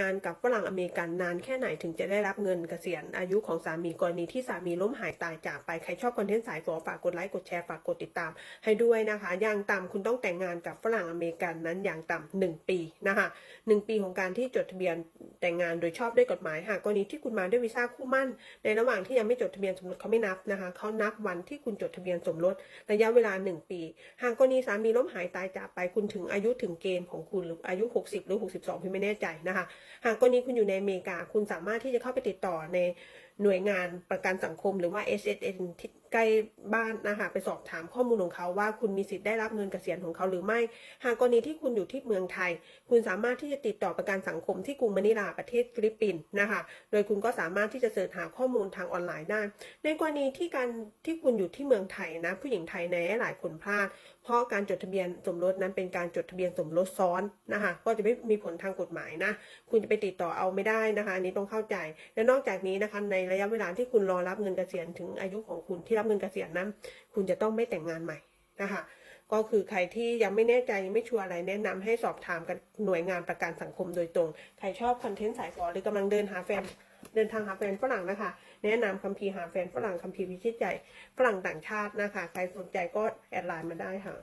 งานกับฝรั่งอเมริกันนานแค่ไหนถึงจะได้รับเงินเกษียณอายุของสามีกรณีที่สามีล้มหายตายจากไป ใครชอบคอนเทนต์สายฝอฝากกดไลค์กดแชร์ฝากกดติดตาม ให้ด้วยนะคะ อย่างต่ำคุณต้องแต่งงานกับฝรั่งอเมริกันนั้นอย่างต่ำหนึ่งปีนะคะหนึ่งปีของการที่จดทะเบียนแต่งงานโดยชอบด้วยกฎหมายหากกรณีที่คุณมาด้วยวีซ่าคู่มั่น ในระหว่างที่ยังไม่จดทะเบียนสมรสเขาไม่นับนะคะเขานับวันที่คุณจดทะเบียนสมรสระยะเวลาหนึ่งปี หากกรณีสามีล้มหายตายจากไปคุณถึงอายุถึงเกณฑ์ของคุณหรืออายุ 60 หรือ 62พี่ไม่แน่ใจนะคะหากกรณีคุณอยู่ในอเมริกา คุณสามารถที่จะเข้าไปติดต่อในหน่วยงานประกันสังคมหรือว่า SSN ที่ใกล้บ้านนะคะไปสอบถามข้อมูลของเขาว่าคุณมีสิทธิ์ได้รับเงินเกษียณของเขาหรือไม่ หากกรณีที่คุณอยู่ที่เมืองไทย คุณสามารถที่จะติดต่อประกันสังคมที่กรุงมะนิลาประเทศฟิลิปปินส์นะคะ โดยคุณก็สามารถที่จะเสิร์ชหาข้อมูลทางออนไลน์ได้ ในกรณีที่การที่คุณอยู่ที่เมืองไทยนะผู้หญิงไทยในหลายคนพลาด เพราะการจดทะเบียนสมรสนั้นเป็นการจดทะเบียนสมรสซ้อนนะคะก็จะไม่มีผลทางกฎหมายนะ คุณจะไปติดต่อเอาไม่ได้นะคะอันนี้ต้องเข้าใจ และนอกจากนี้นะคะในระยะเวลาที่คุณรอรับเงินเกษียณถึงอายุของคุณที่รับเงินเกษียณนั้น คุณจะต้องไม่แต่งงานใหม่นะคะก็คือใครที่ยังไม่แน่ใจยังไม่ชัวร์อะไรแนะนำให้สอบถามกันหน่วยงานประกันสังคมโดยตรง ใครชอบคอนเทนต์สายฟอหรือกำลังเดินหาแฟนเดินทางหาแฟนฝรั่งนะคะ แนะนำคัมภีร์หาแฟนฝรั่งคัมภีร์วิชิตใจฝรั่งต่างชาตินะคะ ใครสนใจก็แอดไลน์มาได้ค่ะ